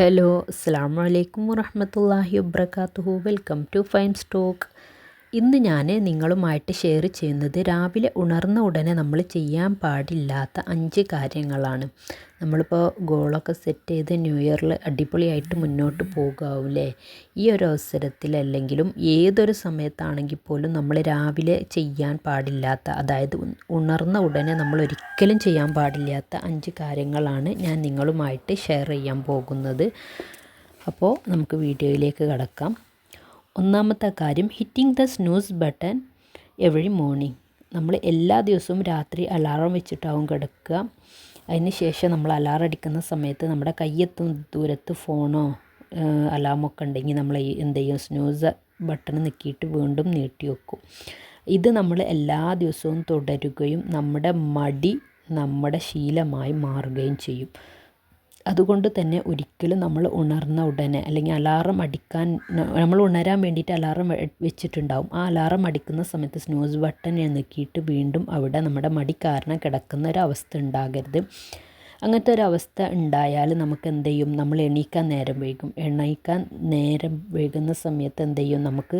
Hello അസ്സാം വലൈക്കും വറഹമത്തല്ലാഹി വബർക്കാത്തു വെൽക്കം ടു ഫൈൻ സ്റ്റോക്ക്. ഇന്ന് ഞാൻ നിങ്ങളുമായിട്ട് ഷെയർ ചെയ്യുന്നത് രാവിലെ ഉണർന്ന ഉടനെ നമ്മൾ ചെയ്യാൻ പാടില്ലാത്ത അഞ്ച് കാര്യങ്ങളാണ്. നമ്മളിപ്പോൾ ഗോളൊക്കെ സെറ്റ് ചെയ്ത് ന്യൂ ഇയറിൽ അടിപൊളിയായിട്ട് മുന്നോട്ട് പോകാവൂലേ ഈ ഒരു അവസരത്തിൽ അല്ലെങ്കിലും ഏതൊരു സമയത്താണെങ്കിൽ പോലും നമ്മൾ രാവിലെ ചെയ്യാൻ പാടില്ലാത്ത അതായത് ഉണർന്ന ഉടനെ നമ്മൾ ഒരിക്കലും ചെയ്യാൻ പാടില്ലാത്ത അഞ്ച് കാര്യങ്ങളാണ് ഞാൻ നിങ്ങളുമായിട്ട് ഷെയർ ചെയ്യാൻ പോകുന്നത്. അപ്പോൾ നമുക്ക് വീഡിയോയിലേക്ക് കടക്കാം. ഒന്നാമത്തെ കാര്യം hitting the snooze button every morning നമ്മൾ എല്ലാ ദിവസവും രാത്രി അലാറം വെച്ചിട്ടാവും കിടക്കുക. അതിന് ശേഷം നമ്മൾ അലാറം അടിക്കുന്ന സമയത്ത് നമ്മുടെ കയ്യെത്തും ദൂരത്ത് ഫോണോ അലാമൊക്കെ ഉണ്ടെങ്കിൽ നമ്മൾ എന്ത് ചെയ്യും? സ്നൂസ് ബട്ടൺ നിൽക്കിയിട്ട് വീണ്ടും നീട്ടി വെക്കും. ഇത് നമ്മൾ എല്ലാ ദിവസവും തുടരുകയും നമ്മുടെ മടി നമ്മുടെ ശീലമായി മാറുകയും ചെയ്യും. അതുകൊണ്ട് തന്നെ ഒരിക്കലും നമ്മൾ ഉണർന്ന ഉടനെ അല്ലെങ്കിൽ അലാറം അടിക്കാൻ നമ്മൾ ഉണരാൻ വേണ്ടിയിട്ട് അലാറം വെച്ചിട്ടുണ്ടാവും. ആ അലാറം അടിക്കുന്ന സമയത്ത് സ്നൂസ് ബട്ടൺ എണ്ണക്കിയിട്ട് വീണ്ടും അവിടെ നമ്മുടെ മടി കാരണം കിടക്കുന്ന ഒരു അവസ്ഥ ഉണ്ടാകരുത്. അങ്ങനത്തെ ഒരു അവസ്ഥ ഉണ്ടായാൽ നമുക്ക് എന്ത് ചെയ്യും നമ്മൾ എണീക്കാൻ നേരം വൈകും. എണീക്കാൻ നേരം വൈകുന്ന സമയത്ത് എന്ത് ചെയ്യും നമുക്ക്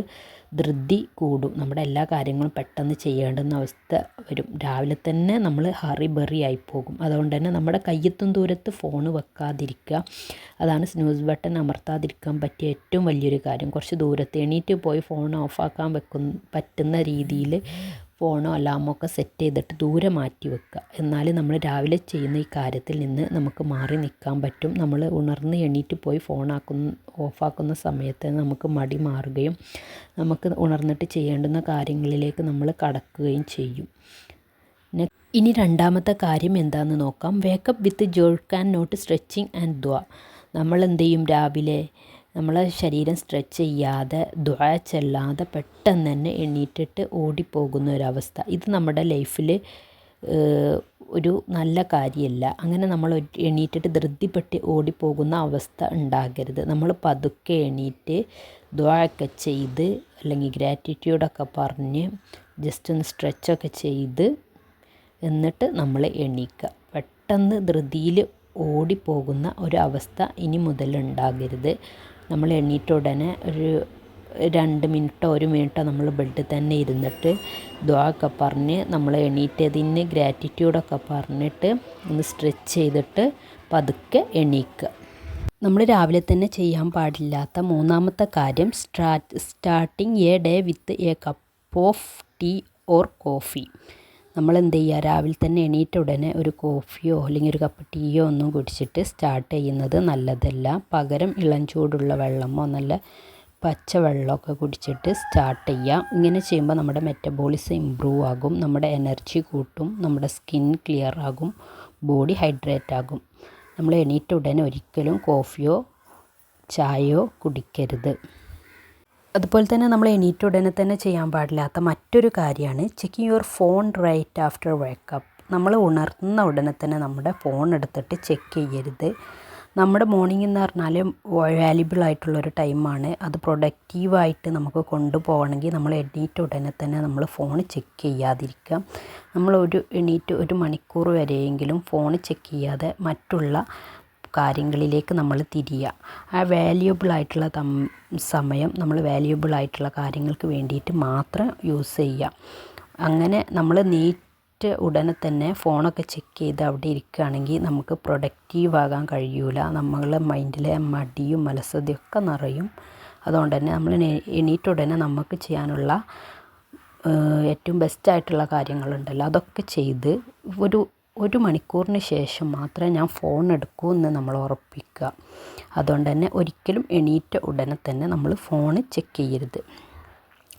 ധൃതി കൂടും. നമ്മുടെ എല്ലാ കാര്യങ്ങളും പെട്ടെന്ന് ചെയ്യേണ്ടുന്ന അവസ്ഥ വരും. രാവിലെ തന്നെ നമ്മൾ ഹറി ബറി ആയിപ്പോകും. പോകും അതുകൊണ്ട് തന്നെ നമ്മുടെ കയ്യെത്തും ദൂരത്ത് ഫോൺ വെക്കാതിരിക്കുക. അതാണ് സ്നൂസ് ബട്ടൺ അമർത്താതിരിക്കാൻ പറ്റിയ ഏറ്റവും വലിയൊരു കാര്യം. കുറച്ച് ദൂരത്ത് എണീറ്റ് പോയി ഫോൺ ഓഫാക്കാൻ വെക്കുന്ന പറ്റുന്ന രീതിയിൽ ഫോണോ അലാമോ ഒക്കെ സെറ്റ് ചെയ്തിട്ട് ദൂരെ മാറ്റി വെക്കുക എന്നാൽ നമ്മൾ രാവിലെ ചെയ്യുന്ന ഈ കാര്യത്തിൽ നിന്ന് നമുക്ക് മാറി നിൽക്കാൻ പറ്റും. നമ്മൾ ഉണർന്ന് എണീറ്റ് പോയി ഫോണാക്കുന്ന ഓഫാക്കുന്ന സമയത്ത് നമുക്ക് മടി മാറുകയും നമുക്ക് ഉണർന്നിട്ട് ചെയ്യേണ്ടുന്ന കാര്യങ്ങളിലേക്ക് നമ്മൾ കടക്കുകയും ചെയ്യും. ഇനി രണ്ടാമത്തെ കാര്യം എന്താണെന്ന് നോക്കാം. Wake up with jolt and not stretching and ദ്വ നമ്മൾ എന്ത് ചെയ്യും രാവിലെ? നമ്മളെ ശരീരം സ്ട്രെച്ച് ചെയ്യാതെ ദുഴ ചെല്ലാതെ പെട്ടെന്ന് തന്നെ എണീറ്റിട്ട് ഓടിപ്പോകുന്ന ഒരവസ്ഥ. ഇത് നമ്മുടെ ലൈഫിൽ ഒരു നല്ല കാര്യമല്ല അങ്ങനെ നമ്മൾ എണീറ്റിട്ട് ധൃതിപ്പെട്ട് ഓടിപ്പോകുന്ന അവസ്ഥ ഉണ്ടാകരുത്. നമ്മൾ പതുക്കെ എണീറ്റ് ദുഴയൊക്കെ ചെയ്ത് അല്ലെങ്കിൽ ഗ്രാറ്റിറ്റ്യൂഡൊക്കെ പറഞ്ഞ് ജസ്റ്റ് ഒന്ന് സ്ട്രെച്ചൊക്കെ ചെയ്ത് എന്നിട്ട് നമ്മൾ എണീക്കുക പെട്ടെന്ന് ധൃതിയിൽ ഓടിപ്പോകുന്ന ഒരവസ്ഥ ഇനി മുതൽ ഉണ്ടാകരുത്. നമ്മൾ എണീറ്റ ഉടനെ ഒരു രണ്ട് മിനിറ്റോ ഒരു മിനിറ്റോ നമ്മൾ ബെഡിൽ തന്നെ ഇരുന്നിട്ട് ദ്വാക്കെ പറഞ്ഞ് നമ്മൾ എണീറ്റതിന് ഗ്രാറ്റിറ്റ്യൂഡൊക്കെ പറഞ്ഞിട്ട് ഒന്ന് സ്ട്രെച്ച് ചെയ്തിട്ട് പതുക്കെ എണീക്കുക നമ്മൾ രാവിലെ തന്നെ ചെയ്യാൻ പാടില്ലാത്ത മൂന്നാമത്തെ കാര്യം start starting a day with a cup of tea or coffee നമ്മൾ എന്ത് ചെയ്യുക രാവിലെ തന്നെ എണീറ്റ ഉടനെ ഒരു കോഫിയോ അല്ലെങ്കിൽ ഒരു കപ്പ് ടീയോ ഒന്നും കുടിച്ചിട്ട് സ്റ്റാർട്ട് ചെയ്യുന്നത് നല്ലതല്ല. പകരം ഇളം ചൂടുള്ള വെള്ളമോ നല്ല പച്ച വെള്ളമൊക്കെ കുടിച്ചിട്ട് സ്റ്റാർട്ട് ചെയ്യാം. ഇങ്ങനെ ചെയ്യുമ്പോൾ നമ്മുടെ മെറ്റബോളിസം ഇമ്പ്രൂവ് ആകും നമ്മുടെ എനർജി കൂട്ടും നമ്മുടെ സ്കിൻ ക്ലിയർ ആകും ബോഡി ഹൈഡ്രേറ്റ് ആകും. നമ്മൾ എണീറ്റ ഉടനെ ഒരിക്കലും കോഫിയോ ചായയോ കുടിക്കരുത്. അതുപോലെ തന്നെ നമ്മൾ എണീറ്റ ഉടനെ തന്നെ ചെയ്യാൻ പാടില്ലാത്ത മറ്റൊരു കാര്യമാണ് checking your phone right after wake up നമ്മൾ ഉണർന്ന ഉടനെ തന്നെ നമ്മുടെ ഫോൺ എടുത്തിട്ട് ചെക്ക് ചെയ്യരുത്. നമ്മുടെ മോർണിംഗ് എന്ന് പറഞ്ഞാൽ വാല്യുബിൾ ആയിട്ടുള്ളൊരു ടൈമാണ് അത് പ്രൊഡക്റ്റീവായിട്ട് നമുക്ക് കൊണ്ടുപോകണമെങ്കിൽ നമ്മൾ എണീറ്റ ഉടനെ തന്നെ നമ്മൾ ഫോൺ ചെക്ക് ചെയ്യാതിരിക്കുക. നമ്മൾ ഒരു എണീറ്റ് ഒരു മണിക്കൂർ വരെയെങ്കിലും ഫോൺ ചെക്ക് ചെയ്യാതെ മറ്റുള്ള കാര്യങ്ങളിലേക്ക് നമ്മൾ തിരിയുക. ആ വാല്യുബിൾ ആയിട്ടുള്ള സമയം നമ്മൾ വാല്യുബിൾ ആയിട്ടുള്ള കാര്യങ്ങൾക്ക് വേണ്ടിയിട്ട് മാത്രം യൂസ് ചെയ്യുക. അങ്ങനെ നമ്മൾ നീറ്റ് ഉടനെ തന്നെ ഫോണൊക്കെ ചെക്ക് ചെയ്ത് അവിടെ ഇരിക്കുകയാണെങ്കിൽ നമുക്ക് പ്രൊഡക്റ്റീവ് ആകാൻ കഴിയൂല. നമ്മളെ മൈൻഡിലെ മടിയും അലസതയൊക്കെ നിറയും. അതുകൊണ്ട് തന്നെ നമ്മൾ എണീറ്റ ഉടനെ നമുക്ക് ചെയ്യാനുള്ള ഏറ്റവും ബെസ്റ്റായിട്ടുള്ള കാര്യങ്ങളുണ്ടല്ലോ. അതൊക്കെ ചെയ്ത് ഒരു ഒരു മണിക്കൂറിന് ശേഷം മാത്രമേ ഞാൻ ഫോൺ എടുക്കൂ എന്ന് നമ്മൾ ഉറപ്പിക്കുക. അതുകൊണ്ട് തന്നെ ഒരിക്കലും എണീറ്റ ഉടനെ തന്നെ നമ്മൾ ഫോൺ ചെക്ക് ചെയ്യരുത്.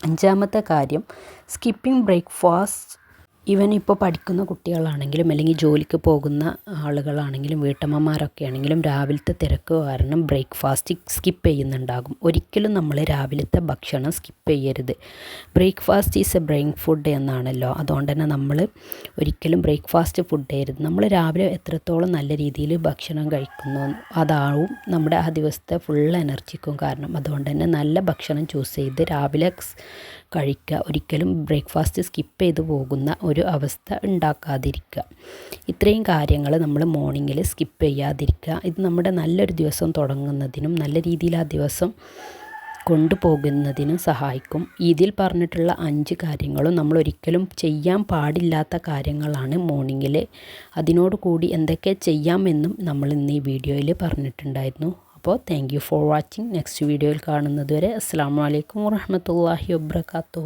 അഞ്ചാമത്തെ കാര്യം സ്കിപ്പിംഗ് ബ്രേക്ക്ഫാസ്റ്റ് ഇവൻ ഇപ്പോൾ പഠിക്കുന്ന കുട്ടികളാണെങ്കിലും അല്ലെങ്കിൽ ജോലിക്ക് പോകുന്ന ആളുകളാണെങ്കിലും വീട്ടമ്മമാരൊക്കെ ആണെങ്കിലും രാവിലത്തെ തിരക്ക് കാരണം ബ്രേക്ക്ഫാസ്റ്റ് സ്കിപ്പ് ചെയ്യുന്നുണ്ടാകും. ഒരിക്കലും നമ്മൾ രാവിലത്തെ ഭക്ഷണം സ്കിപ്പ് ചെയ്യരുത്. Breakfast is a brain food എന്നാണല്ലോ. അതുകൊണ്ട് തന്നെ നമ്മൾ ഒരിക്കലും ബ്രേക്ക്ഫാസ്റ്റ് ഫുഡ് ചെയ്യരുത്. നമ്മൾ രാവിലെ എത്രത്തോളം നല്ല രീതിയിൽ ഭക്ഷണം കഴിക്കുന്നു അതാവും നമ്മുടെ ആ ദിവസത്തെ ഫുൾ എനർജിക്കും കാരണം. അതുകൊണ്ട് തന്നെ നല്ല ഭക്ഷണം ചൂസ് ചെയ്ത് രാവിലെ കഴിക്കുക. ഒരിക്കലും ബ്രേക്ക്ഫാസ്റ്റ് സ്കിപ്പ് ചെയ്ത് പോകുന്ന ഒരു അവസ്ഥ ഉണ്ടാക്കാതിരിക്കുക. ഇത്രയും കാര്യങ്ങൾ നമ്മൾ മോർണിംഗിൽ സ്കിപ്പ് ചെയ്യാതിരിക്കുക. ഇത് നമ്മുടെ നല്ലൊരു ദിവസം തുടങ്ങുന്നതിനും നല്ല രീതിയിൽ ആ ദിവസം കൊണ്ടുപോകുന്നതിനും സഹായിക്കും. ഇതിൽ പറഞ്ഞിട്ടുള്ള അഞ്ച് കാര്യങ്ങളും നമ്മൾ ഒരിക്കലും ചെയ്യാൻ പാടില്ലാത്ത കാര്യങ്ങളാണ് മോർണിംഗിൽ അതിനോട് കൂടി എന്തൊക്കെ ചെയ്യാമെന്നും നമ്മൾ ഇന്ന് ഈ വീഡിയോയിൽ പറഞ്ഞിട്ടുണ്ടായിരുന്നു. അപ്പോൾ thank you for watching next വീഡിയോയിൽ കാണുന്നതുവരെ അസ്സാം വലൈക്കും വാഹമത്തല്ലാഹി വാബർക്കാത്തു